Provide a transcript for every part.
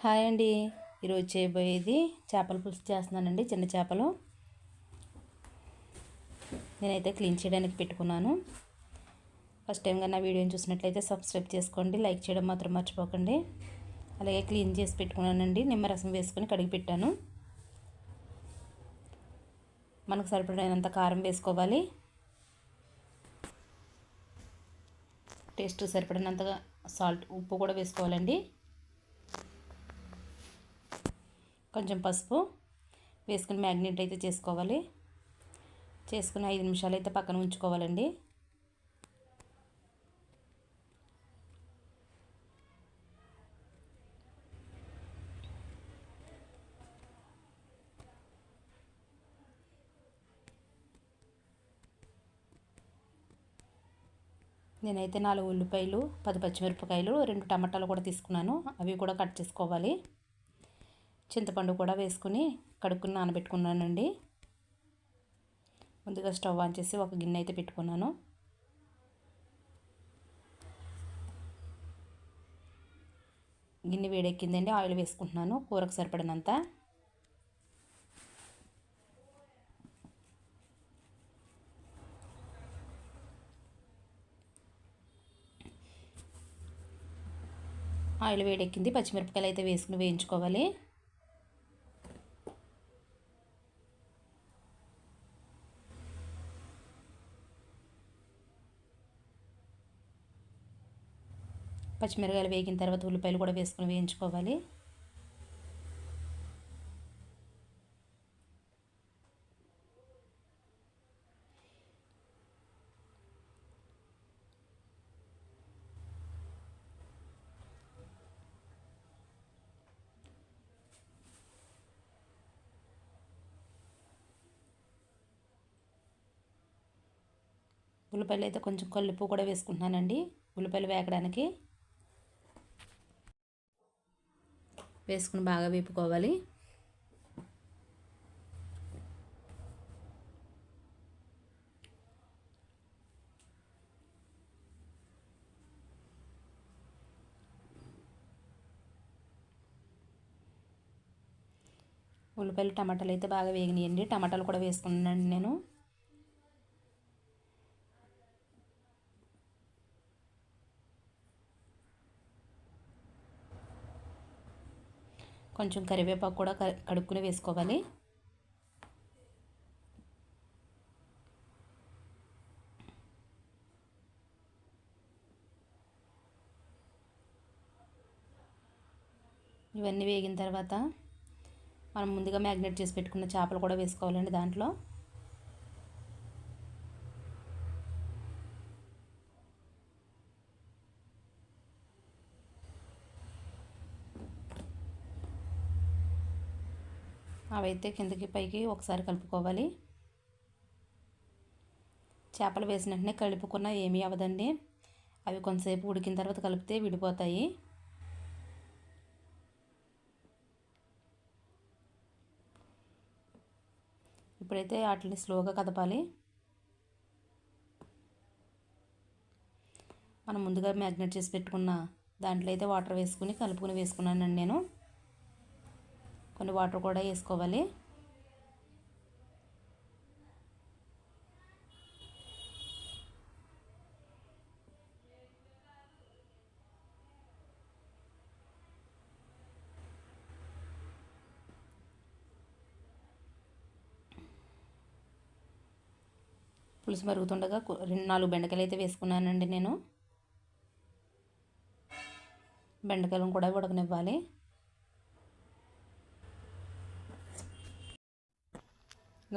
Hi అండి. ఈరోజు చేయబోయేది చేపల పులుసు చేస్తున్నానండి చిన్న చేపలు. నేనైతే క్లీన్ చేయడానికి పెట్టుకున్నాను. ఫస్ట్ టైం నా వీడియోని చూసినట్లయితే సబ్స్క్రైబ్ చేసుకోండి లైక్ చేయడం మాత్రం మర్చిపోకండి. అలాగే క్లీన్ చేసి పెట్టుకున్నానండి నిమ్మరసం వేసుకొని కడిగి పెట్టాను. మనకు సరిపడినంత కారం వేసుకోవాలి. టేస్ట్ సరిపడినంతగా సాల్ట్ ఉప్పు కూడా వేసుకోవాలండి. కొంచెం పసుపు వేసుకుని మ్యాగ్నెట్ అయితే చేసుకోవాలి. చేసుకుని ఐదు నిమిషాలు అయితే పక్కన ఉంచుకోవాలండి. నేనైతే నాలుగు ఉల్లిపాయలు పది పచ్చిమిరపకాయలు రెండు టమాటాలు కూడా తీసుకున్నాను. అవి కూడా కట్ చేసుకోవాలి. చింతపండు కూడా వేసుకుని కడుక్కుని నానబెట్టుకున్నానండి. ముందుగా స్టవ్ ఆన్ చేసి ఒక గిన్నె అయితే పెట్టుకున్నాను. గిన్నె వేడెక్కిందండి ఆయిల్ వేసుకుంటున్నాను కూరకు సరిపడినంత. ఆయిల్ వేడెక్కింది పచ్చిమిరపకాయలు అయితే వేసుకుని వేయించుకోవాలి. పచ్చిమిరకాయలు వేగిన తర్వాత ఉల్లిపాయలు కూడా వేసుకొని వేయించుకోవాలి. ఉల్లిపాయలు అయితే కొంచెం కల్లుపు కూడా వేసుకుంటున్నానండి. ఉల్లిపాయలు వేగడానికి వేసుకుని బాగా వేపుకోవాలి ఉల్లిపాయలు టమాటాలు అయితే బాగా వేగినాయండి. టమాటాలు కూడా వేసుకున్నాను నేను. కొంచెం కరివేపాకు కూడా కడుక్కుని వేసుకోవాలి. ఇవన్నీ వేగిన తర్వాత మనం ముందుగా మ్యాగ్నేట్ చేసి పెట్టుకున్న చేపలు కూడా వేసుకోవాలండి దాంట్లో. అవైతే కిందకి పైకి ఒకసారి కలుపుకోవాలి. చేపలు వేసిన వెంటనే కలుపుకున్న ఏమీ అవ్వదండి. అవి కొంతసేపు ఉడికిన తర్వాత కలిపితే విడిపోతాయి. ఇప్పుడైతే వాటిని స్లోగా కదపాలి. మనం ముందుగా మ్యాగ్నెట్ చేసి పెట్టుకున్న దాంట్లో అయితే వాటర్ వేసుకుని కలుపుకుని వేసుకున్నానండి నేను. కొన్ని వాటర్ కూడా వేసుకోవాలి. పులుసు మరుగుతుండగా రెండు నాలుగు బెండకాయలు అయితే వేసుకున్నానండి నేను. బెండకాయలను కూడా ఉడకనివ్వాలి.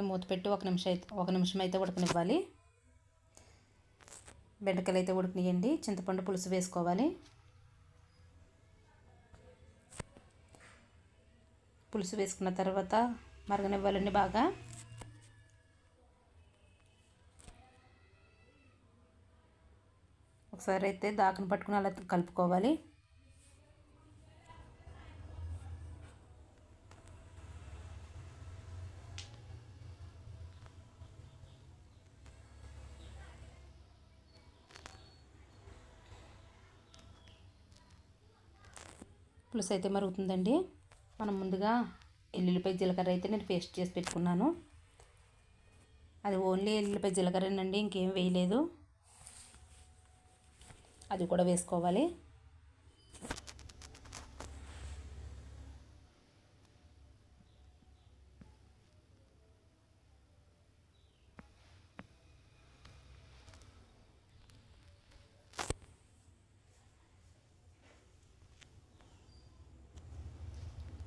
మూత పెట్టి ఒక నిమిషం అయితే ఒక నిమిషం అయితే ఉడకనివ్వాలి. బెండకాయలు అయితే ఉడకనియండి. చింతపండు పులుసు వేసుకోవాలి. పులుసు వేసుకున్న తర్వాత మరగనివ్వాలండి బాగా. ఒకసారి అయితే దాకను పట్టుకుని అలా కలుపుకోవాలి. పులుసు అయితే మరుగుతుందండి. మనం ముందుగా ఎల్లుల్లిపాయ జీలకర్ర అయితే నేను పేస్ట్ చేసి పెట్టుకున్నాను. అది ఓన్లీ ఎల్లుల్లిపాయ జీలకర్రనండి ఇంకేం వేయలేదు. అది కూడా వేసుకోవాలి.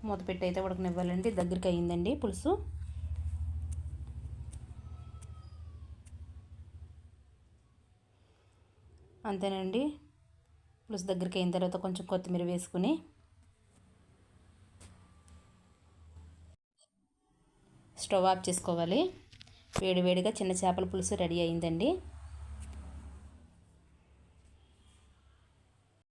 మూత పెట్టి అయితే ఉడకనివ్వాలండి. దగ్గరికి అయ్యిందండి పులుసు. అంతేనండి. పులుసు దగ్గరికి అయిన తర్వాత కొంచెం కొత్తిమీర వేసుకుని స్టవ్ ఆఫ్ చేసుకోవాలి. వేడివేడిగా చిన్న చేపల పులుసు రెడీ అయిందండి